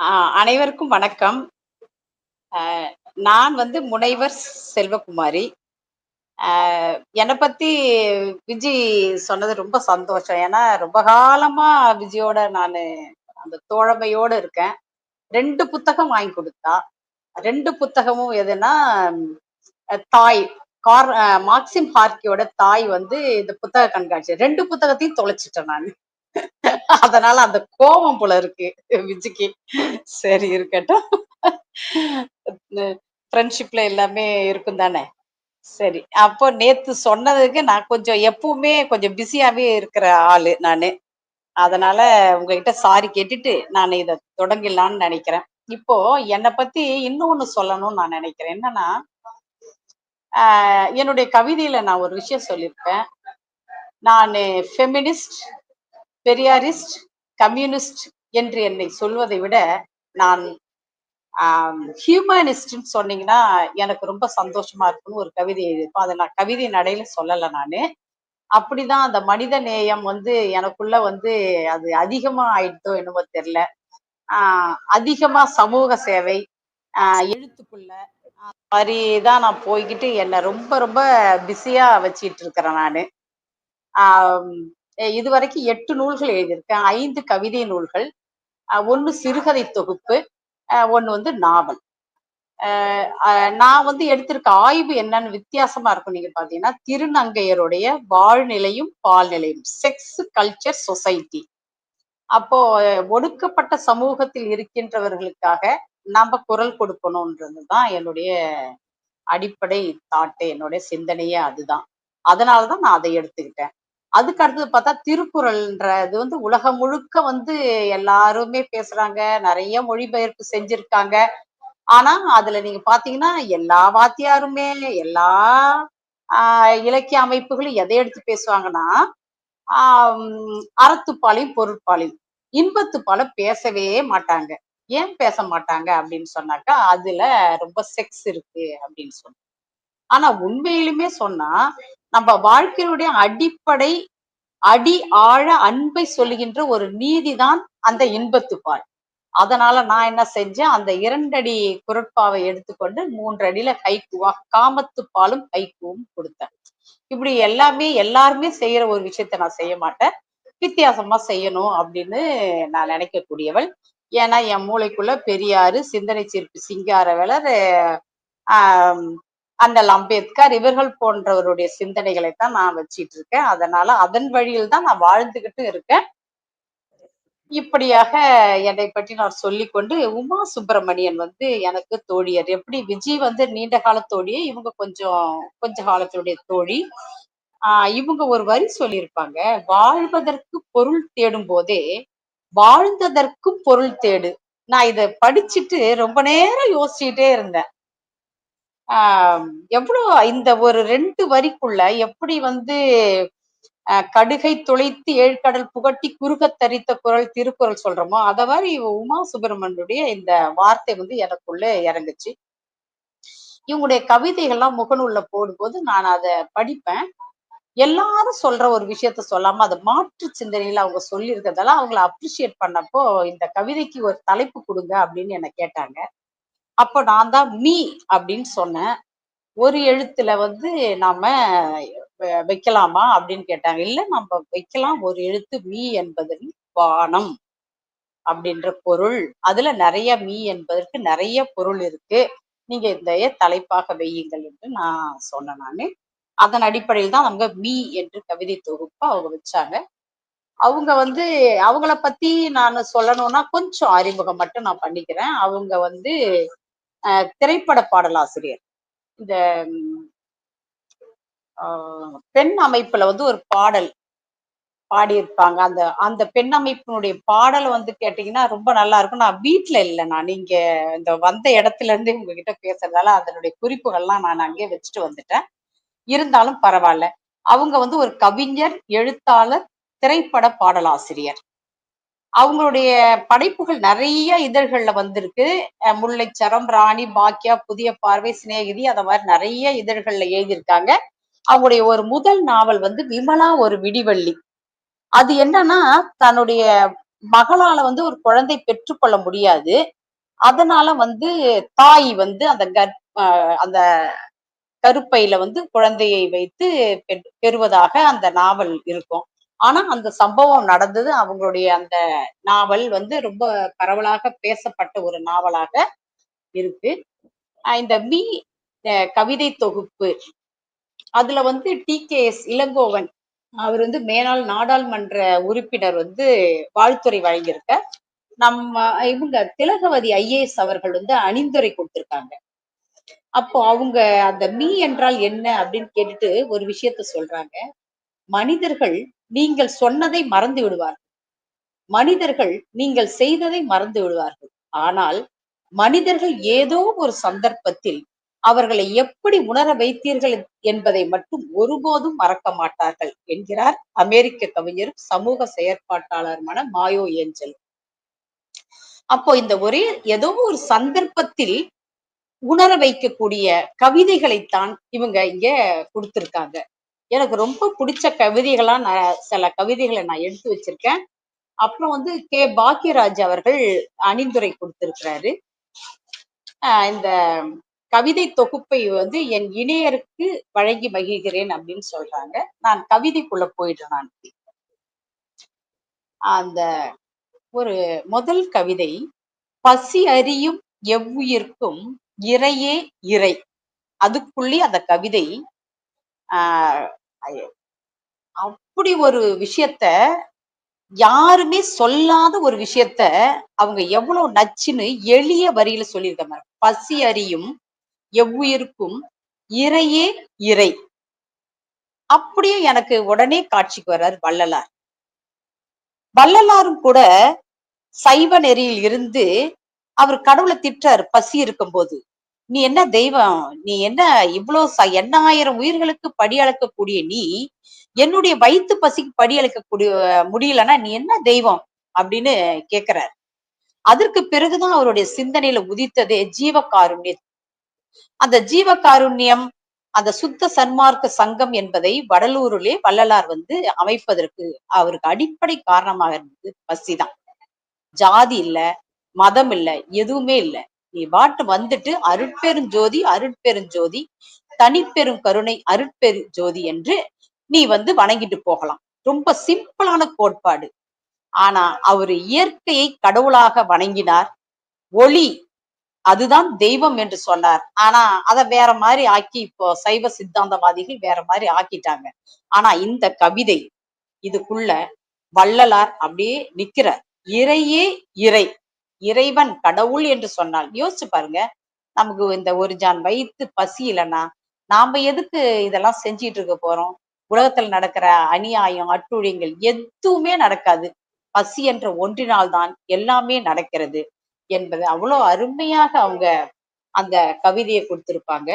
அனைவருக்கும் வணக்கம். நான் வந்து முனைவர் செல்வகுமாரி. என்னை பத்தி விஜி சொன்னது ரொம்ப சந்தோஷம். ஏன்னா, ரொம்ப காலமா விஜியோட நான் அந்த தோழமையோட இருக்கேன். ரெண்டு புத்தகம் வாங்கி கொடுத்தா ரெண்டு புத்தகமும் எதுனா தாய். கார் மார்க்சிம் ஹார்கியோட தாய் வந்து இந்த புத்தக கண்காட்சி. ரெண்டு புத்தகத்தையும் தொலைச்சிட்டேன் நான் அதனால அந்த கோவம் போல இருக்கு விஜிக்கு. சரி இருக்கட்டும். ஃப்ரெண்ட்ஷிப்ல எல்லாமே இருக்கும் தானே! சரி. அப்போ நேத்து சொன்னதுக்கு நான் கொஞ்சம் எப்பவுமே கொஞ்சம் பிஸியாவே இருக்கிற ஆளு நானு. அதனால உங்ககிட்ட சாரி கேட்டுட்டு, நானு இத தொடங்கிடலான்னு நினைக்கிறேன் இப்போ என்ன பத்தி இன்னொன்னு சொல்லணும்னு நான் நினைக்கிறேன் என்னன்னா, என்னுடைய கவிதையில நான் ஒரு விஷயம் சொல்லியிருப்பேன். நான் ஃபெமினிஸ்ட், பெரியாரிஸ்ட், கம்யூனிஸ்ட் என்று என்னை சொல்வதை விட, நான் ஆம் ஹியூமனிஸ்ட்ன்னு சொன்னீங்கன்னா, எனக்கு ரொம்ப சந்தோஷமா இருக்கும்னு ஒரு கவிதை எழுதியிருப்பேன். அதை நான் கவிதை நடையில சொல்லலை நான் அப்படிதான் அந்த மனித நேயம் வந்து எனக்குள்ள வந்து அது அதிகமா ஆயிடுதோ என்னமோ தெரியல. அதிகமாக அதிகமா சமூக சேவை, அ எழுத்துக்குள்ள மாதிரி தான் நான் போய்க்கிட்டு என்னை ரொம்ப ரொம்ப பிஸியா வச்சிட்டு இருக்கிறேன் நான் இதுவரைக்கும் எட்டு நூல்கள் எழுதியிருக்கேன். ஐந்து கவிதை நூல்கள். ஒன்று சிறுகதை தொகுப்பு, ஒன்று வந்து நாவல். நான் வந்து எடுத்திருக்க ஆய்வு என்னன்னு வித்தியாசமா இருக்கும் நீங்க பாத்தீங்கன்னா திருநங்கையருடைய வாழ்நிலையும், பால்நிலையும். Sex culture society. அப்போ ஒடுக்கப்பட்ட சமூகத்தில் இருக்கின்றவர்களுக்காக நம்ம குரல் கொடுக்கணும்ன்றது தான் என்னுடைய அடிப்படை தாட்டு, என்னுடைய சிந்தனையே அதுதான். அதனாலதான் நான் அதை எடுத்துக்கிட்டேன். அதுக்கு அடுத்தது பார்த்தா திருக்குறள்ன்றது வந்து உலகம் முழுக்க வந்து எல்லாருமே பேசுறாங்க. நிறைய மொழிபெயர்ப்பு செஞ்சிருக்காங்க. ஆனா, அதுல நீங்க பாத்தீங்கன்னா எல்லா வாத்தியாருமே, எல்லா ஆஹ் இலக்கிய அமைப்புகளும் எதை எடுத்து பேசுவாங்கன்னா, ஆஹ் அறத்துப்பாலையும், பொருட்பாலையும். இன்பத்துப்பால பேசவே மாட்டாங்க. ஏன் பேச மாட்டாங்க அப்படின்னு சொன்னாக்கா, அதுல ரொம்ப செக்ஸ் இருக்கு அப்படின்னு சொன்ன ஆனா உண்மையிலுமே சொன்னா, நம்ம வாழ்க்கையினுடைய அடிப்படை, அடி ஆழ அன்பை சொல்லுகின்ற ஒரு நீதி தான் அந்த இன்பத்துப்பால். அதனால நான் என்ன செஞ்சேன், அந்த இரண்டடி குரட்பாவை எடுத்துக்கொண்டு 3 அடியில ஹைக்கூவா காமத்துப்பாலும், கைக்குவும் கொடுத்தேன் இப்படி எல்லாமே எல்லாருமே செய்யற ஒரு விஷயத்த நான் செய்ய மாட்டேன். வித்தியாசமா செய்யணும் அப்படின்னு நான் நினைக்கக்கூடியவள் ஏன்னா, என் மூளைக்குள்ள பெரியாறு சிந்தனை சிற்பி சிங்காரவேலர், ஆஹ் அண்ணல் அம்பேத்கர் இவர்கள் போன்றவருடைய சிந்தனைகளை தான் நான் வச்சிட்டு இருக்கேன். அதனால அதன் வழியில் தான் நான் வாழ்ந்துகிட்டு இருக்கேன். இப்படியாக என்னை பற்றி நான் சொல்லிக்கொண்டு, உமா சுப்பிரமணியன் வந்து எனக்கு தோழியர். எப்படி விஜய் வந்து நீண்ட கால தோழியே இவங்க கொஞ்சம் கொஞ்ச காலத்தினுடைய தோழி. ஆஹ் இவங்க ஒரு வரி சொல்லியிருப்பாங்க. "வாழ்வதற்கு பொருள் தேடும் போதே, வாழ்ந்ததற்கும் பொருள் தேடு." நான் இதை படிச்சுட்டு ரொம்ப நேரம் யோசிச்சுட்டே இருந்தேன். எவ்வளோ இந்த ஒரு ரெண்டு வரிக்குள்ள எப்படி வந்து "கடுகை துளைத்து ஏழ்கடல் புகட்டி குறுகத் தரித்த குரல் திருக்குறள்" சொல்றோமோ, அத மாதிரி உமா சுப்பிரமணியனுடைய இந்த வார்த்தை வந்து எனக்குள்ள இறங்குச்சு. இவங்களுடைய கவிதைகள்லாம் முகநூல்ல போடும்போது நான் அதை படிப்பேன். எல்லாரும் சொல்ற ஒரு விஷயத்த சொல்லாம, அதை மாற்று சிந்தனையில அவங்க சொல்லியிருக்கிறதால, அவங்கள அப்ரிஷியேட் பண்ணப்போ, "இந்த கவிதைக்கு ஒரு தலைப்பு கொடுங்க அப்படின்னு என்ன கேட்டாங்க. அப்போ நான் தான் "மீ" அப்படின்னு சொன்னேன். "ஒரு எழுத்துல வந்து நாம வ வைக்கலாமா?" அப்படின்னு கேட்டாங்க. "இல்ல நம்ம வைக்கலாம். ஒரு எழுத்து மீ என்பதில் வானம் அப்படின்ற பொருள். அதுல நிறைய மீ என்பதற்கு நிறைய பொருள் இருக்கு. நீங்க இந்த தலைப்பாக வையுங்கள்" என்று நான் சொன்னேன் நானு. அதன் அடிப்படையில் தான் அவங்க "மீ" என்று கவிதை தொகுப்பு அவங்க வச்சாங்க. அவங்க வந்து அவங்கள பத்தி நான் சொல்லணும்னா, கொஞ்சம் அறிமுகம் மட்டும் நான் பண்ணிக்கிறேன். அவங்க வந்து திரைப்பட பாடலாசிரியர். இந்த பெண் அமைப்புல வந்து ஒரு பாடல் பாடியிருப்பாங்க. அந்த அந்த பெண் அமைப்பினுடைய பாடலை வந்து கேட்டீங்கன்னா, ரொம்ப நல்லா இருக்கும். நான் வீட்ல இல்லை நான் நீங்க இந்த வந்த இடத்துல இருந்தே உங்ககிட்ட பேசுறதால, அதனுடைய குறிப்புகள்லாம் நான் அங்கேயே வச்சுட்டு வந்துட்டேன். இருந்தாலும் பரவாயில்ல அவங்க வந்து ஒரு கவிஞர், எழுத்தாளர், திரைப்பட பாடலாசிரியர். அவங்களுடைய படைப்புகள் நிறைய இதழ்கள்ல வந்திருக்கு. முல்லைச்சரம், ராணி, பாக்கியா புதிய பார்வை, சிநேகிதி அத மாதிரி நிறைய இதழ்கள்ல எழுதியிருக்காங்க. அவங்களுடைய ஒரு முதல் நாவல் வந்து விமலா ஒரு விடிவள்ளி அது என்னன்னா, தன்னுடைய மகளால வந்து ஒரு குழந்தை பெற்றுக்கொள்ள முடியாது அதனால வந்து தாய் வந்து அந்த கர் அந்த கருப்பையில வந்து குழந்தையை வைத்து பெ- பெறுவதாக அந்த நாவல் இருக்கும் ஆனா அந்த சம்பவம் நடந்தது அவங்களுடைய அந்த நாவல் வந்து ரொம்ப பரவலாக பேசப்பட்ட ஒரு நாவலாக இருக்கு. இந்த மீ அஹ் கவிதை தொகுப்பு. அதுல வந்து டி. கே. எஸ். இளங்கோவன். அவர் வந்து மேலாள் நாடாளுமன்ற உறுப்பினர் வந்து வாழ்த்துறை வழங்கியிருக்க நம்ம இவங்க திலகவதி ஐஏஎஸ் அவர்கள் வந்து அணிந்துரை கொடுத்திருக்காங்க. அப்போ அவங்க அந்த மீ என்றால் என்ன அப்படின்னு கேட்டுட்டு ஒரு விஷயத்த சொல்றாங்க. மனிதர்கள் நீங்கள் சொன்னதை மறந்து விடுவார்கள். மனிதர்கள் நீங்கள் செய்ததை மறந்து விடுவார்கள். ஆனால் மனிதர்கள் ஏதோ ஒரு சந்தர்ப்பத்தில் அவர்களை எப்படி உணர வைத்தீர்கள் என்பதை மட்டும் ஒருபோதும் மறக்க மாட்டார்கள் என்கிறார் அமெரிக்க கவிஞரும் சமூக செயற்பாட்டாளருமான மாயோ ஏஞ்சல். அப்போ இந்த ஒரே ஏதோ ஒரு சந்தர்ப்பத்தில் உணர வைக்கக்கூடிய கவிதைகளைத்தான் இவங்க இங்க கொடுத்திருக்காங்க. எனக்கு ரொம்ப பிடிச்ச கவிதைகளா நான் சில கவிதைகளை நான் எடுத்து வச்சிருக்கேன். அப்புறம் வந்து கே. பாக்யராஜ் அவர்கள் அணிந்துரை கொடுத்திருக்கிறாரு. ஆஹ் இந்த கவிதை தொகுப்பை வந்து என் இணையருக்கு வழங்கி மகிழ்கிறேன் அப்படின்னு சொல்றாங்க. நான் கவிதைக்குள்ள போயிடுறேன் நான். அந்த ஒரு முதல் கவிதை பசி அறியும் எவ்வுயிர்க்கும் இறையே இறை. அதுக்குள்ளே அந்த கவிதை ஆஹ் அப்படி ஒரு விஷயத்த யாருமே சொல்லாத ஒரு விஷயத்த அவங்க எவ்வளவு நச்சுன்னு எளிய வரியில சொல்லியிருக்காங்க. பசி அறியும் எவ்வுயிருக்கும் இறையே இறை. அப்படியே எனக்கு உடனே காட்சிக்கு வர்றார் வள்ளலார். வள்ளலாரும் கூட சைவ நெறியில் இருந்து அவர் கடவுளை திட்டார் பசி இருக்கும் போது நீ என்ன தெய்வம்? நீ என்ன இவ்வளவு எண்ணாயிரம் உயிர்களுக்கு படி அளக்கக்கூடிய நீ? என்னுடைய வயிற்று பசிக்கு படி அளக்கக்கூடிய முடியலன்னா நீ என்ன தெய்வம்? அப்படின்னு கேக்குறாரு. அதற்கு பிறகுதான் அவருடைய சிந்தனையில உதித்ததே ஜீவகாருண்யம் அந்த ஜீவகாருண்யம் அந்த சுத்த சன்மார்க்க சங்கம் என்பதை வடலூரிலே வள்ளலார் வந்து அமைப்பதற்கு அவருக்கு அடிப்படை காரணமாக இருந்தது பசிதான். ஜாதி இல்ல மதம் இல்ல எதுவுமே இல்லை. நீ பாட்டு வந்துட்டு அருட்பெருஞ்சோதி அருட்பெருஞ்சோதி தனிப்பெரும் கருணை அருட்பெரு ஜோதி என்று நீ வந்து வணங்கிட்டு போகலாம். ரொம்ப சிம்பிளான கோட்பாடு. ஆனா அவர் இயற்கையை கடவுளாக வணங்கினார். ஒளி அதுதான் தெய்வம் என்று சொன்னார். ஆனா அத வேற மாதிரி ஆக்கி இப்போ சைவ சித்தாந்தவாதிகள் வேற மாதிரி ஆக்கிட்டாங்க. ஆனா இந்த கவிதை இதுக்குள்ள வள்ளலார் அப்படியே நிக்கிறார். இறையே இறை. இறைவன் கடவுள் என்று சொன்னால் யோசிச்சு பாருங்க. நமக்கு இந்த ஒரு ஜான் வயிற்று பசி இல்லைன்னா நாம எதுக்கு இதெல்லாம் செஞ்சிட்டு இருக்க போறோம்? உலகத்துல நடக்கிற அநியாயம் அட்டுழியங்கள் எதுவுமே நடக்காது. பசி என்ற ஒன்றினால்தான் எல்லாமே நடக்கிறது என்பது அவ்வளவு அருமையாக அவங்க அந்த கவிதையை கொடுத்திருப்பாங்க.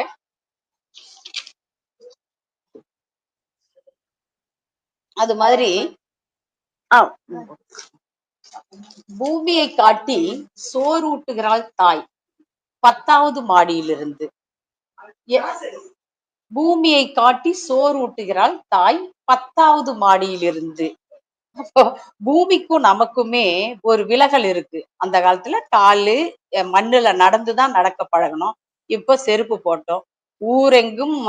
அது மாதிரி ஆஹ் பூமியை காட்டி சோறூட்டுகிறாள் தாய். பத்தாவது மாடியிலிருந்து. பூமியை காட்டி சோறூட்டுகிறாள் தாய் பத்தாவது மாடியிலிருந்து. பூமிக்கும் நமக்குமே ஒரு விலகல் இருக்கு. அந்த காலத்துல காலு மண்ணுல நடந்துதான் நடக்க பழகணும். இப்ப செருப்பு போட்டோம். ஊரெங்கும்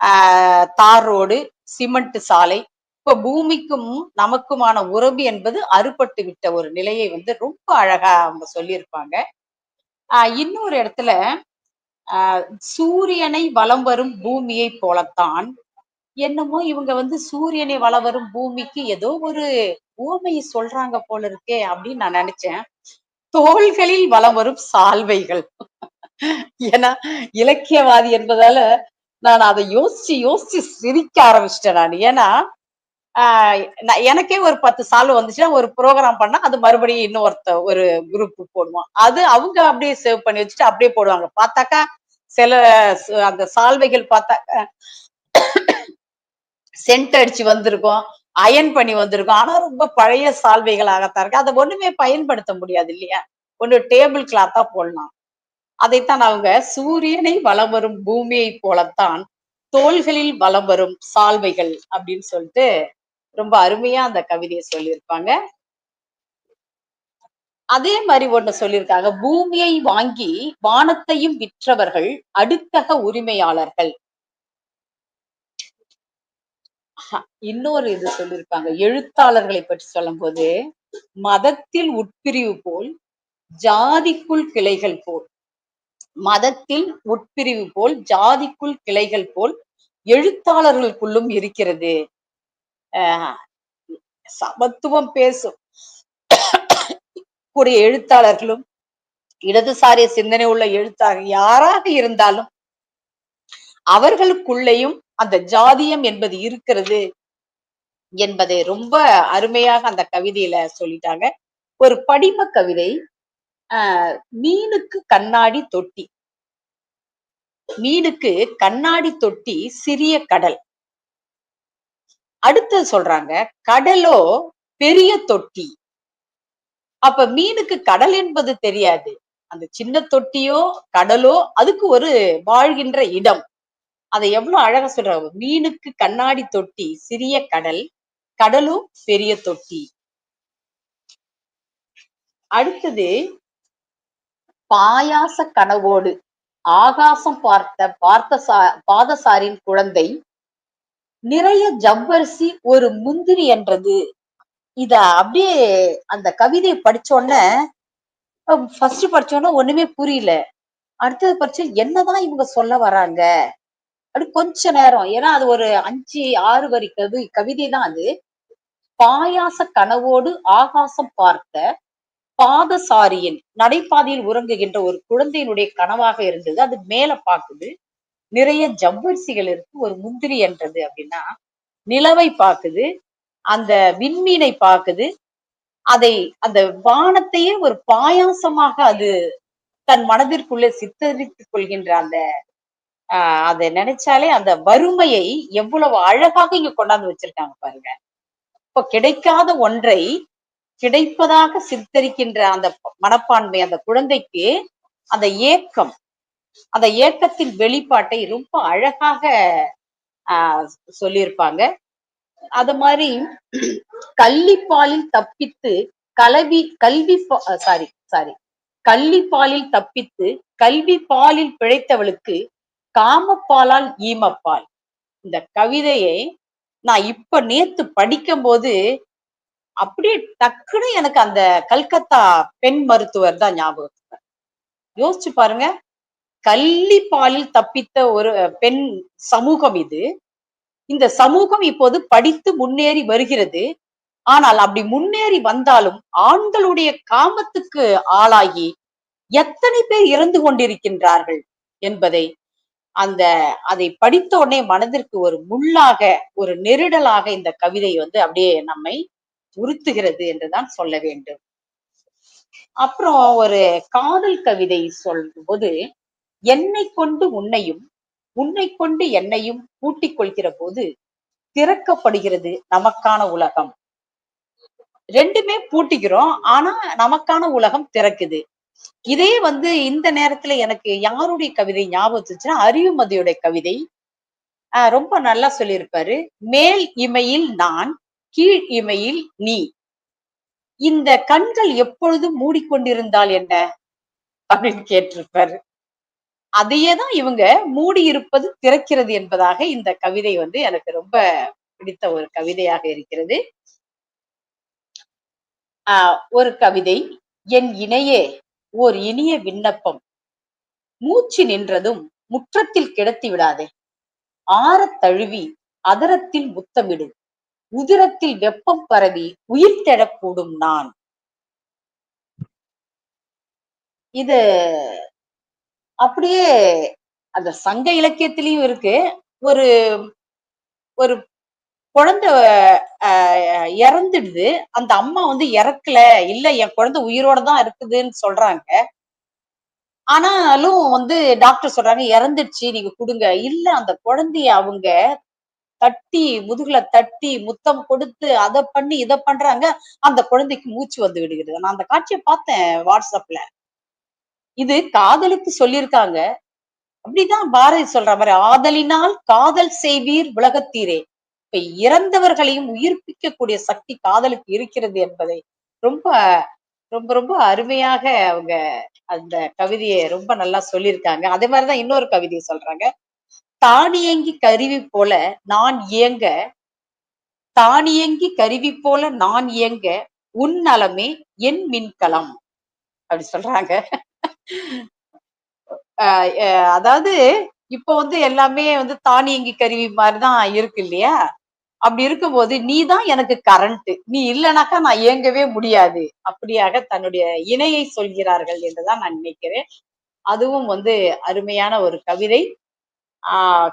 ஆஹ் தார் ரோடு சிமெண்ட் சாலை இப்ப பூமிக்கும் நமக்குமான உறவு என்பது அறுபட்டு விட்ட ஒரு நிலையை வந்து ரொம்ப அழகா அவங்க சொல்லியிருப்பாங்க. ஆஹ் இன்னொரு இடத்துல ஆஹ் சூரியனை வலம் வரும் பூமியை போலத்தான். என்னமோ இவங்க வந்து சூரியனை வள வரும் பூமிக்கு ஏதோ ஒரு ஓமையை சொல்றாங்க போல இருக்கே அப்படின்னு நான் நினைச்சேன். தோள்களில் வலம் வரும் சால்வைகள். ஏன்னா இலக்கியவாதி என்பதால நான் அதை யோசிச்சு யோசிச்சு சிரிக்க ஆரம்பிச்சிட்டேன் நான். ஏன்னா எனக்கே ஒரு பத்து சால்வை வந்துச்சுன்னா ஒரு ப்ரோக்ராம் பண்ணா அது மறுபடியும் இன்னொருத்த ஒரு குரூப் போடுவோம் அது அவங்க அப்படியே சேவ் பண்ணி வச்சுட்டு அப்படியே போடுவாங்க. பார்த்தாக்கா சில அந்த சால்வைகள் பார்த்தாக்கா சென்ட் அடிச்சு வந்திருக்கும் அயன் பண்ணி வந்திருக்கும். ஆனா ரொம்ப பழைய சால்வைகளாகத்தான் இருக்கு. அதை ஒண்ணுமே பயன்படுத்த முடியாது இல்லையா? ஒண்ணு டேபிள் கிளாத்தா போடலாம். அதைத்தான் அவங்க சூரியனை வலம் வரும் பூமியை போலத்தான் தோள்களில் வலம் வரும் சால்வைகள் அப்படின்னு சொல்லிட்டு ரொம்ப அருமையா அந்த கவிதையை சொல்லியிருப்பாங்க. அதே மாதிரி ஒண்ணு சொல்லியிருக்காங்க. பூமியை வாங்கி வானத்தையும் விற்றவர்கள் அடுத்தக உரிமையாளர்கள். இன்னொரு இது சொல்லியிருப்பாங்க. எழுத்தாளர்களை பற்றி சொல்லும் போது மதத்தில் உட்பிரிவு போல் ஜாதிக்குள் கிளைகள் போல் மதத்தில் உட்பிரிவு போல் ஜாதிக்குள் கிளைகள் போல் எழுத்தாளர்களுக்குள்ளும் இருக்கிறது. சமத்துவம் பேசும். கூடிய எழுத்தாளர்களும் இடதுசாரிய சிந்தனை உள்ள எழுத்தாளர் யாராக இருந்தாலும் அவர்களுக்குள்ளேயும் அந்த ஜாதியம் என்பது இருக்கிறது என்பதை ரொம்ப அருமையாக அந்த கவிதையில சொல்லிட்டாங்க. ஒரு படிம கவிதை ஆஹ் மீனுக்கு கண்ணாடி தொட்டி. மீனுக்கு கண்ணாடி தொட்டி சிறிய கடல். அடுத்தது சொல்றாங்க கடலோ பெரிய தொட்டி. அப்ப மீனுக்கு கடல் என்பது தெரியாது. அந்த சின்ன தொட்டியோ கடலோ அதுக்கு ஒரு வாழ்கின்ற இடம். அதை எவ்வளவு அழகா சொல்றாங்க. மீனுக்கு கண்ணாடி தொட்டி சிறிய கடல் கடலும் பெரிய தொட்டி. அடுத்தது பாயாச கனவோடு ஆகாசம் பார்த்த பார்த்த பாதசாரின் குழந்தை நிறைய ஜவ்வரிசி ஒரு முந்திரி என்றது. இத அப்படியே அந்த கவிதையை படிச்ச உடனே ஃபர்ஸ்ட் படிச்ச உடனே ஒண்ணுமே புரியல. அடுத்தது படிச்சு என்னதான் இவங்க சொல்ல வராங்க? அப்படி கொஞ்ச நேரம் ஏன்னா அது ஒரு அஞ்சு ஆறு வரி கவி கவிதை தான் அது. பாயாச கனவோடு ஆகாசம் பார்த்த பாதசாரியின் நடைபாதையில் உறங்குகின்ற ஒரு குழந்தையினுடைய கனவாக இருந்தது. அது மேல பாக்குது. நிறைய ஜவ்வரிசிகள் இருக்கு ஒரு முந்திரி என்றது அப்படின்னா நிலவை பார்க்குது அந்த விண்மீனை பார்க்குது அதை அந்த வானத்தையே ஒரு பாயாசமாக அது தன் மனதிற்குள்ளே சித்தரித்துக் கொள்கின்ற அந்த ஆஹ் அதை நினைச்சாலே அந்த வறுமையை எவ்வளவு அழகாக இங்க கொண்டாந்து வச்சிருக்காங்க பாருங்க. இப்ப கிடைக்காத ஒன்றை கிடைப்பதாக சித்தரிக்கின்ற அந்த மனப்பான்மை அந்த குழந்தைக்கு அந்த ஏக்கம் அந்த ஏக்கத்தின் வெளிப்பாட்டை ரொம்ப அழகாக ஆஹ் சொல்லியிருப்பாங்க. அது மாதிரி கள்ளிப்பாலில் தப்பித்து கலவி கல்வி சாரி சாரி கள்ளிப்பாலில் தப்பித்து கல்வி பாலில் பிழைத்தவளுக்கு காமப்பாலால் ஈமப்பால். இந்த கவிதையை நான் இப்ப நேத்து படிக்கும் போது அப்படியே டக்குன்னு எனக்கு அந்த கல்கத்தா பெண் மருத்துவர் தான் ஞாபகம் யோசிச்சு பாருங்க. கள்ளி பாலில் தப்பித்த ஒரு பெண் சமூகம் இது. இந்த சமூகம் இப்போது படித்து முன்னேறி வருகிறது. ஆனால் அப்படி முன்னேறி வந்தாலும் ஆண்களுடைய காமத்துக்கு ஆளாகி எத்தனை பேர் இறந்து கொண்டிருக்கின்றார்கள் என்பதை அந்த அதை படித்த உடனே மனதிற்கு ஒரு முள்ளாக ஒரு நெருடலாக இந்த கவிதை வந்து அப்படியே நம்மை உறுத்துகிறது என்றுதான் சொல்ல வேண்டும். அப்புறம் ஒரு காதல் கவிதை சொல்லும் போது என்னை கொண்டு உன்னையும் உன்னை கொண்டு என்னையும் கூட்டிக் கொள்கிற போது திறக்கப்படுகிறது நமக்கான உலகம். ரெண்டுமே பூட்டிக்கிறோம் ஆனா நமக்கான உலகம் திறக்குது. இதே வந்து இந்த நேரத்துல எனக்கு யாருடைய கவிதை ஞாபகத்துச்சுன்னா அறிவுமதியுடைய கவிதை. ரொம்ப நல்லா சொல்லியிருப்பாரு. மேல் இமையில் நான் கீழ் இமையில் நீ. இந்த கண்கள் எப்பொழுதும் மூடிக்கொண்டிருந்தால் என்ன? அப்படின்னு கேட்டிருப்பாரு. அதையே தான் இவங்க மூடி இருப்பது திறக்கிறது என்பதாக இந்த கவிதை வந்து எனக்கு ரொம்ப பிடித்த ஒரு கவிதையாக இருக்கிறது. ஆஹ் ஒரு கவிதை என் இணையே ஓர் இனிய விண்ணப்பம். மூச்சு நின்றதும் முற்றத்தில் கிடத்தி விடாதே. ஆறத் தழுவி அதரத்தில் முத்தமிடு. உதிரத்தில் வெப்பம் பரவி உயிர் தேடக்கூடும் நான். இது அப்படியே அந்த சங்க இலக்கியத்திலையும் இருக்கு. ஒரு ஒரு குழந்தை ஆஹ் இறந்துடுது. அந்த அம்மா வந்து இறக்கல. இல்ல என் குழந்தை உயிரோட தான் இருக்குதுன்னு சொல்றாங்க. ஆனாலும் வந்து டாக்டர் சொல்றாங்க இறந்துடுச்சு நீங்க கொடுங்க. இல்ல அந்த குழந்தைய அவங்க தட்டி முதுகுல தட்டி முத்தம் கொடுத்து அதை பண்ணி இதை பண்றாங்க. அந்த குழந்தைக்கு மூச்சு வந்து விடுகிறது. நான் அந்த காட்சியை பார்த்தேன் வாட்ஸ்அப்ல இது காதலுக்கு சொல்லியிருக்காங்க. அப்படிதான் பாரதி சொல்ற மாதிரி ஆதலினால் காதல் செய்வீர் உலகத்தீரே. இப்ப இறந்தவர்களையும் உயிர்ப்பிக்கக்கூடிய சக்தி காதலுக்கு இருக்கிறது என்பதை ரொம்ப ரொம்ப ரொம்ப அருமையாக அவங்க அந்த கவிதையை ரொம்ப நல்லா சொல்லியிருக்காங்க. அதே மாதிரிதான் இன்னொரு கவிதையை சொல்றாங்க. தானியங்கி கருவி போல நான் இயங்க தானியங்கி கருவி போல நான் இயங்க உன் நலமே என் மின்கலம். அப்படி சொல்றாங்க. அதாவது இப்போ வந்து எல்லாமே வந்து தானியங்கி கருவி மாதிரிதான் இருக்கு இல்லையா? அப்படி இருக்கும்போது நீ தான் எனக்கு கரண்ட் நீ இல்லைனாக்கா நான் இயங்கவே முடியாது. அப்படியாக தன்னுடைய இணையை சொல்கிறார்கள் என்றுதான் நான் நினைக்கிறேன். அதுவும் வந்து அருமையான ஒரு கவிதை. ஆஹ்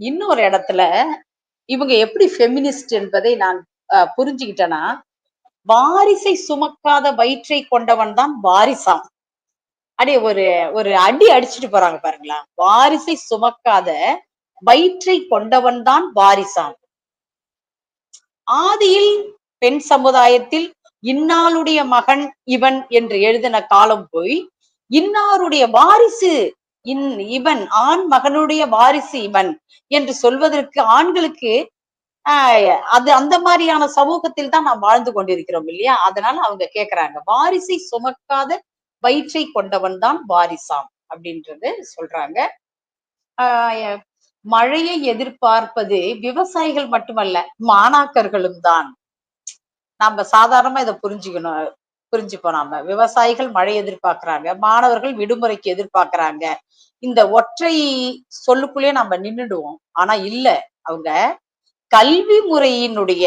இன்னொரு இடத்துல இவங்க எப்படி ஃபெமினிஸ்ட் என்பதை நான் புரிஞ்சுக்கிட்டேன்னா வாரிசை சுமக்காத வயிற்றை கொண்டவன் தான் வாரிசாம் அடே ஒரு ஒரு அடி அடிச்சுட்டு போறாங்க பாருங்களா. வாரிசை சுமக்காத வயிற்றை கொண்டவன் தான் வாரிசான் ஆதியில் பெண் சமுதாயத்தில் இன்னாளுடைய மகன் இவன் என்று எழுதின காலம் போய் இன்னாருடைய வாரிசு இன் இவன் ஆண் மகனுடைய வாரிசு இவன் என்று சொல்வதற்கு ஆண்களுக்கு அது அந்த மாதிரியான சமூகத்தில் தான் நாம் வாழ்ந்து கொண்டிருக்கிறோம் இல்லையா? அதனால அவங்க கேக்குறாங்க. வாரிசை சுமக்காத வயிற்றை கொண்டவன் தான் வாரிசாம் அப்படின்றது சொல்றாங்க. ஆஹ் மழையை எதிர்பார்ப்பது விவசாயிகள் மட்டுமல்ல மாணாக்கர்களும் தான். நம்ம சாதாரணமா இதை புரிஞ்சுக்கணும் புரிஞ்சுப்போம் நாம. விவசாயிகள் மழை எதிர்பார்க்கிறாங்க மாணவர்கள் விடுமுறைக்கு எதிர்பார்க்கிறாங்க. இந்த ஒற்றை சொல்லுக்குள்ளேயே நம்ம நின்னுடுவோம். ஆனா இல்ல அவங்க கல்வி முறையினுடைய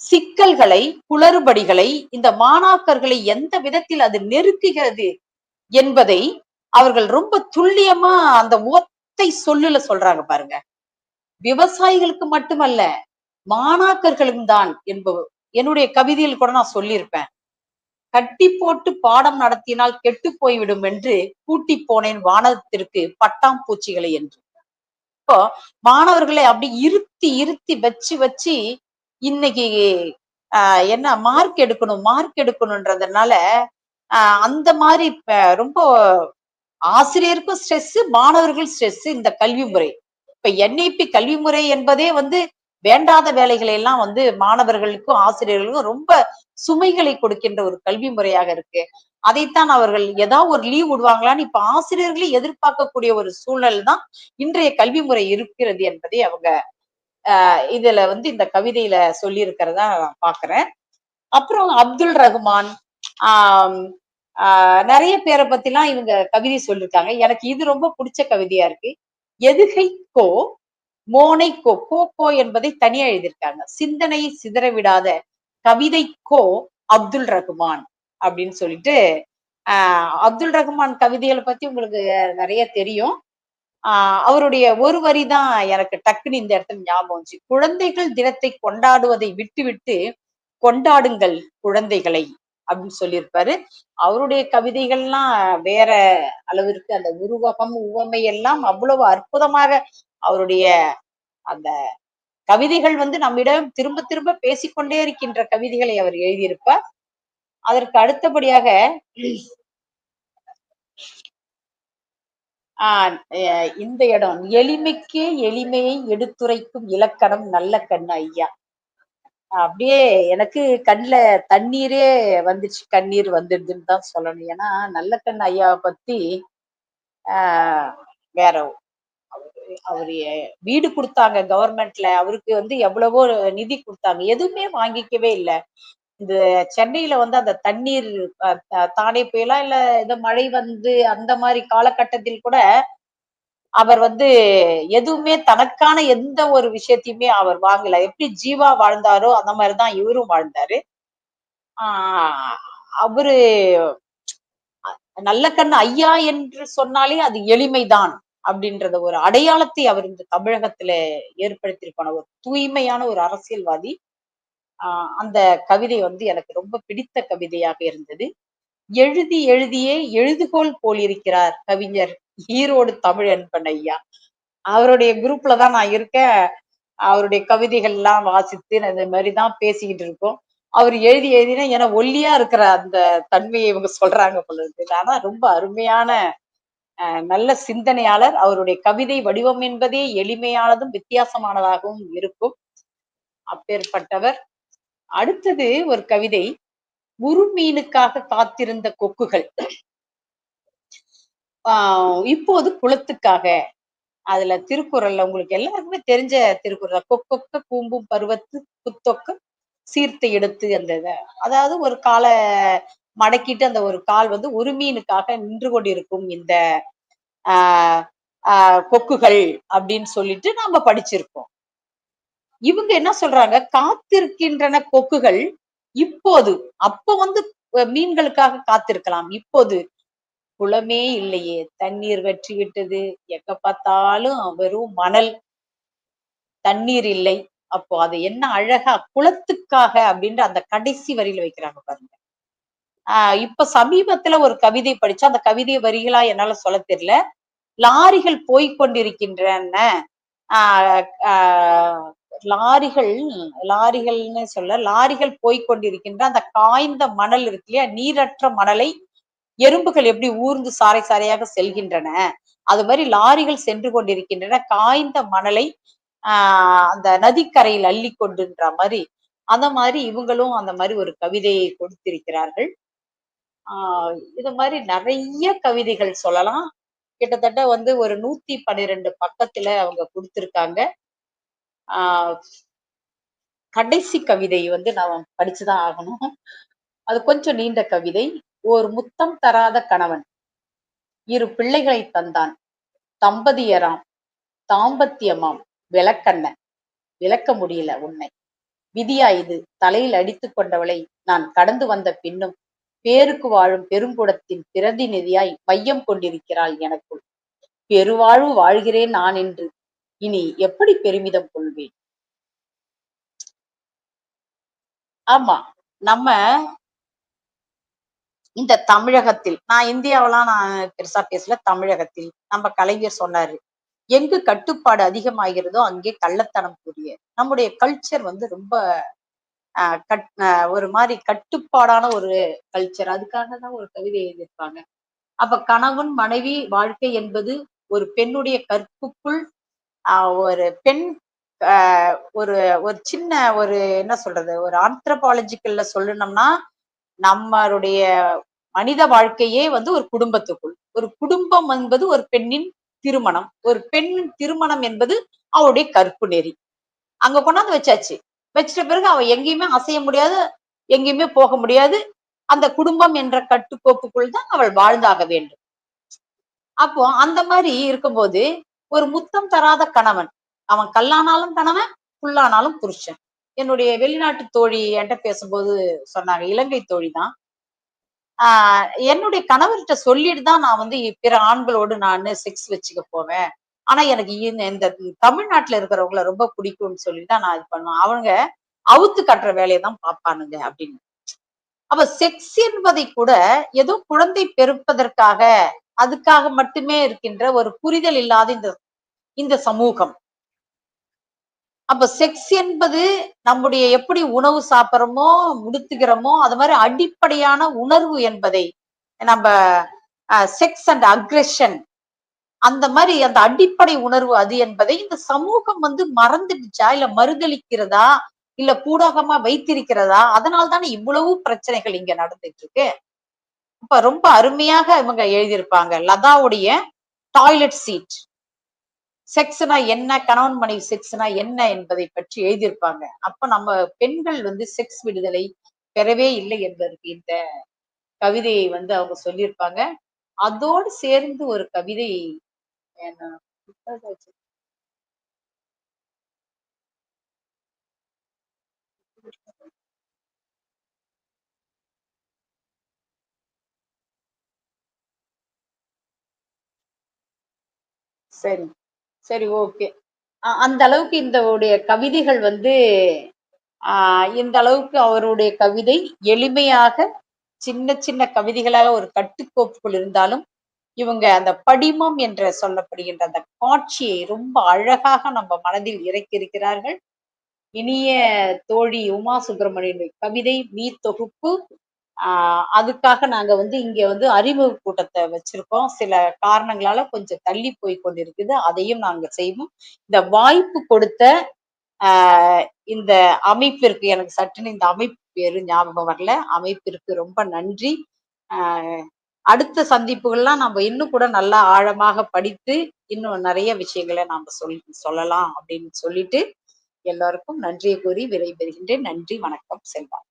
சிக்கல்களை குளறுபடிகளை இந்த மாணாக்கர்களை எந்த விதத்தில் அது நெருக்குகிறது என்பதை அவர்கள் ரொம்ப துல்லியமா அந்த ஒத்தை சொல்லுல சொல்றாங்க பாருங்க. விவசாயிகளுக்கு மட்டுமல்ல மாணாக்கர்களும் தான் என்பவர் என்னுடைய கவிதையில் கூட நான் சொல்லியிருப்பேன். கட்டி போட்டு பாடம் நடத்தினால் கெட்டு போய்விடும் என்று கூட்டி போனேன் வானத்திற்கு பட்டாம்பூச்சிகளை என்று. இப்போ மாணவர்களை அப்படி இருத்தி இருத்தி வச்சு வச்சு இன்னைக்கு ஆஹ் என்ன மார்க் எடுக்கணும் மார்க் எடுக்கணும்ன்றதுனால அந்த மாதிரி ரொம்ப ஆசிரியருக்கும் ஸ்ட்ரெஸ் மாணவர்கள் ஸ்ட்ரெஸ் இந்த கல்வி முறை. இப்ப என்ஐபி கல்வி முறை என்பதே வந்து வேண்டாத வேலைகளை எல்லாம் வந்து மாணவர்களுக்கும் ஆசிரியர்களுக்கும் ரொம்ப சுமைகளை கொடுக்கின்ற ஒரு கல்வி முறையாக இருக்கு. அதைத்தான் அவர்கள் ஏதாவது ஒரு லீவ் விடுவாங்களான்னு இப்ப ஆசிரியர்களே எதிர்பார்க்கக்கூடிய ஒரு சூழல் தான் இன்றைய கல்வி முறை இருக்கிறது என்பதை அவங்க இதுல வந்து இந்த கவிதையில சொல்லியிருக்கிறதா நான் பாக்குறேன். அப்புறம் அப்துல் ரஹ்மான் ஆஹ் ஆஹ் நிறைய பேரை பத்திலாம் இவங்க கவிதை சொல்லியிருக்காங்க எனக்கு இது ரொம்ப பிடிச்ச கவிதையா இருக்கு. எதுகை கோ மோனை கோ கோ கோ என்பதை தனியா எழுதியிருக்காங்க. சிந்தனையை சிதற விடாத கவிதை கோ அப்துல் ரஹ்மான் அப்படின்னு சொல்லிட்டு ஆஹ் அப்துல் ரஹ்மான் கவிதைகளை பத்தி உங்களுக்கு நிறைய தெரியும். ஆஹ் அவருடைய ஒரு வரி தான் எனக்கு டக்குன்னு இந்த இடத்துல ஞாபகம் வந்துச்சு. குழந்தைகள் தினத்தை கொண்டாடுவதை விட்டுவிட்டு கொண்டாடுங்கள் குழந்தைகளை அப்படின்னு சொல்லியிருப்பாரு. அவருடைய கவிதைகள்லாம் வேற அளவிற்கு அந்த உருவகம் உவமை எல்லாம் அவ்வளவு அற்புதமாக அவருடைய அந்த கவிதைகள் வந்து நம்மிடம் திரும்ப திரும்ப பேசிக்கொண்டே இருக்கின்ற கவிதைகளை அவர் எழுதியிருப்பார். அதற்கு அடுத்தபடியாக ஆஹ் அஹ் இந்த இடம். எளிமைக்கே எளிமையை எடுத்துரைக்கும் இலக்கணம் நல்ல கண்ணு ஐயா. அப்படியே எனக்கு கண்ணுல தண்ணீரே வந்துச்சு கண்ணீர் வந்துடுதுன்னு தான் சொல்லணும். ஏன்னா நல்ல கண் ஐயாவை பத்தி ஆஹ் வேற அவரு அவரு வீடு கொடுத்தாங்க கவர்மெண்ட்ல அவருக்கு வந்து எவ்வளவோ நிதி கொடுத்தாங்க. எதுவுமே வாங்கிக்கவே இல்லை. இந்த சென்னையில வந்து அந்த தண்ணீர் தானே புயலா? இல்ல இந்த மழை வந்து அந்த மாதிரி காலகட்டத்தில் கூட அவர் வந்து எதுவுமே தனக்கான எந்த ஒரு விஷயத்தையுமே அவர் வாங்கல. எப்படி ஜீவா வாழ்ந்தாரோ அந்த மாதிரிதான் இவரும் வாழ்ந்தாரு. ஆஹ் அவரு நல்ல கண் ஐயா என்று சொன்னாலே அது எளிமைதான் அப்படின்றத ஒரு அடையாளத்தை அவர் இந்த தமிழகத்துல ஏற்படுத்தியிருப்பான ஒரு தூய்மையான ஒரு அரசியல்வாதி. அந்த கவிதை வந்து எனக்கு ரொம்ப பிடித்த கவிதையாக இருந்தது. எழுதி எழுதியே எழுதுகோல் போலிருக்கிறார் கவிஞர் ஈரோடு தமிழ் என்பன் ஐயா அவருடைய குரூப்ல தான் நான் இருக்கேன். அவருடைய கவிதைகள்லாம் வாசித்து இந்த மாதிரி தான் பேசிக்கிட்டு இருக்கோம். அவர் எழுதி எழுதினா ஏன்னா ஒல்லியா இருக்கிற அந்த தன்மையை இவங்க சொல்றாங்க போல இருக்கு. ஆனா ரொம்ப அருமையான நல்ல சிந்தனையாளர். அவருடைய கவிதை வடிவம் என்பதே எளிமையானதும் வித்தியாசமானதாகவும் இருக்கும். அப்பேற்பட்டவர். அடுத்தது ஒரு கவிதை உருமீனுக்காக காத்திருந்த கொக்குகள். ஆஹ் இப்போது குளத்துக்காக. அதுல திருக்குறள்ல உங்களுக்கு எல்லாருக்குமே தெரிஞ்ச திருக்குறள். கொக்கொக்க கூம்பும் பருவத்து புத்தொக்க சீர்த்து எடுத்து அந்த இத. அதாவது ஒரு கால மடக்கிட்டு அந்த ஒரு கால் வந்து ஒரு மீனுக்காக நின்று கொண்டிருக்கும் இந்த ஆஹ் ஆஹ் கொக்குகள் அப்படின்னு சொல்லிட்டு நாம படிச்சிருக்கோம் இவங்க என்ன சொல்றாங்க? காத்திருக்கின்றன கொக்குகள் இப்போது அப்ப வந்து மீன்களுக்காக காத்திருக்கலாம். இப்போது குளமே இல்லையே தண்ணீர் வற்றி விட்டது எங்க பார்த்தாலும் வெறும் மணல் தண்ணீர் இல்லை. அப்போ அது என்ன அழகா குளத்துக்காக அப்படின்ற அந்த கடைசி வரியில வைக்கிறாங்க பாருங்க. ஆஹ் இப்ப சமீபத்துல ஒரு கவிதை படிச்சா அந்த கவிதை வரிகளா என்னால சொல்ல தெரியல. லாரிகள் போய்கொண்டிருக்கின்றன ஆஹ் ஆஹ் லாரிகள் லாரிகள்னு சொல்ல லாரிகள் போய்கொண்டிருக்கின்ற அந்த காய்ந்த மணல் இருக்கு இல்லையா? நீரற்ற மணலை எறும்புகள் எப்படி ஊர்ந்து சாறை சாறையாக செல்கின்றன? அது மாதிரி லாரிகள் சென்று கொண்டிருக்கின்றன. காய்ந்த மணலை ஆஹ் அந்த நதிக்கரையில் அள்ளி கொண்டுன்ற மாதிரி அந்த மாதிரி இவங்களும் அந்த மாதிரி ஒரு கவிதையை கொடுத்திருக்கிறார்கள். ஆஹ் இது மாதிரி நிறைய கவிதைகள் சொல்லலாம். கிட்டத்தட்ட வந்து ஒரு நூத்தி பன்னிரெண்டு பக்கத்துல அவங்க கொடுத்திருக்காங்க. கடைசி கவிதை வந்து நான் படிச்சுதான் ஆகணும். அது கொஞ்சம் நீண்ட கவிதை. ஒரு முத்தம் தராத கணவன். இரு பிள்ளைகளை தந்தான். தம்பதியராம் தாம்பத்தியமாம் விளக்கண்ண விளக்க முடியல உன்னை. விதியா இது? தலையில் அடித்துக் கொண்டவளை நான் கடந்து வந்த பின்னும் பேருக்கு வாழும் பெருங்குடத்தின் பிரதிநிதியாய் மையம் கொண்டிருக்கிறாள் எனக்குள். பெருவாழ்வு வாழ்கிறேன் நான் என்று இனி எப்படி பெருமிதம் கொள்வேன்? ஆமா நம்ம இந்த தமிழகத்தில் நான் இந்தியாவெல்லாம் நான் பெருசா பேசல தமிழகத்தில். நம்ம கலைஞர் சொன்னாரு எங்கு கட்டுப்பாடு அதிகமாகிறதோ அங்கே கள்ளத்தனம் கூடிய. நம்முடைய கல்ச்சர் வந்து ரொம்ப கட் ஒரு மாதிரி கட்டுப்பாடான ஒரு கல்ச்சர் அதுக்காக தான் ஒரு கவிதை எழுதியிருப்பாங்க. அப்ப கணவன் மனைவி வாழ்க்கை என்பது ஒரு பெண்ணுடைய கற்புக்குள் ஒரு பெண் ஆஹ் ஒரு ஒரு சின்ன ஒரு என்ன சொல்றது ஒரு ஆந்த்ரபாலஜிக்கல்ல சொல்லணும்னா நம்மளுடைய மனித வாழ்க்கையே வந்து ஒரு குடும்பத்துக்குள். ஒரு குடும்பம் என்பது ஒரு பெண்ணின் திருமணம். ஒரு பெண்ணின் திருமணம் என்பது அவளுடைய கற்பு நெறி. அங்க கொண்டாந்து வச்சாச்சு. வச்சிட்ட பிறகு அவ எங்கேயுமே அசைய முடியாது எங்கேயுமே போக முடியாது. அந்த குடும்பம் என்ற கட்டுக்கோப்புக்குள் தான் அவள் வாழ்ந்தாக வேண்டும். அப்போ அந்த மாதிரி இருக்கும்போது ஒரு முத்தம் தராத கணவன். அவன் கல்லானாலும் கணவன் புல்லானாலும் புருஷன். என்னுடைய வெளிநாட்டு தோழி என்கிட்ட பேசும்போது சொன்னாங்க இலங்கை தோழி தான். ஆஹ் என்னுடைய கணவர்கிட்ட சொல்லிட்டு தான் நான் வந்து பிற ஆண்களோடு நான் செக்ஸ் வச்சுக்க போவேன். ஆனா எனக்கு இந்த தமிழ்நாட்டுல இருக்கிறவங்கள ரொம்ப பிடிக்கும்னு சொல்லி நான் இது பண்ணுவேன். அவங்க அவுத்து கட்டுற வேலையை தான் பார்ப்பானுங்க அப்படின்னு. அப்ப செக்ஸ் என்பதை கூட ஏதோ குழந்தை பெருப்பதற்காக அதுக்காக மட்டுமே இருக்கின்ற ஒரு புரிதல் இல்லாத இந்த இந்த சமூகம். அப்ப செக்ஸ் என்பது நம்முடைய எப்படி உணவு சாப்பிட்றோமோ முடுத்துகிறோமோ அது மாதிரி அடிப்படையான உணர்வு என்பதை நம்ம செக்ஸ் அண்ட் அக்ரெஷன் அந்த மாதிரி அந்த அடிப்படை உணர்வு அது என்பதை இந்த சமூகம் வந்து மறந்துடுச்சா இல்ல மறுதளிக்கிறதா இல்ல கூடகமா வைத்திருக்கிறதா அதனால தானே இவ்வளவு பிரச்சனைகள் இங்க நடந்துட்டு இருக்கு. இப்ப ரொம்ப அருமையாக இவங்க எழுதியிருப்பாங்க. லதாவுடைய டாய்லெட் சீட் செக்ஸ்னா என்ன கணவன் மனைவி செக்ஸ்னா என்ன என்பதை பற்றி எழுதியிருப்பாங்க. அப்ப நம்ம பெண்கள் வந்து செக்ஸ் விடுதலை பெறவே இல்லை என்பதற்கு இந்த கவிதையை வந்து அவங்க சொல்லியிருப்பாங்க. அதோடு சேர்ந்து ஒரு கவிதை சரி. சரி ஓகே. அந்த அளவுக்கு இந்த உடைய கவிதைகள் வந்து ஆஹ் இந்த அளவுக்கு அவருடைய கவிதை எளிமையாக சின்ன சின்ன கவிதைகளாக ஒரு கட்டுக்கோப்புக்குள் இருந்தாலும் இவங்க அந்த படிமம் என்று சொல்லப்படுகின்ற அந்த காட்சியை ரொம்ப அழகாக நம்ம மனதில் இறக்கியிருக்கிறார்கள். இனிய தோழி உமா சுப்பிரமணியனுடைய கவிதை மீ தொகுப்பு அதுக்காக நாங்க வந்து இங்க வந்து அறிமுக கூட்டத்தை வச்சிருக்கோம். சில காரணங்களால கொஞ்சம் தள்ளி போய் கொண்டிருக்குது. அதையும் நாங்க செய்வோம். இந்த வாய்ப்பு கொடுத்த இந்த அமைப்பிற்கு எனக்கு சட்டுன்னு இந்த அமைப்பு பேரு ஞாபகம் வரல. அமைப்பிற்கு ரொம்ப நன்றி. அடுத்த சந்திப்புகள்லாம் நம்ம இன்னும் கூட நல்லா ஆழமாக படித்து இன்னும் நிறைய விஷயங்களை நாம சொல் சொல்லலாம் அப்படின்னு சொல்லிட்டு எல்லாருக்கும் நன்றியை கூறி விடைபெறுகின்றேன். நன்றி வணக்கம் செல்வார்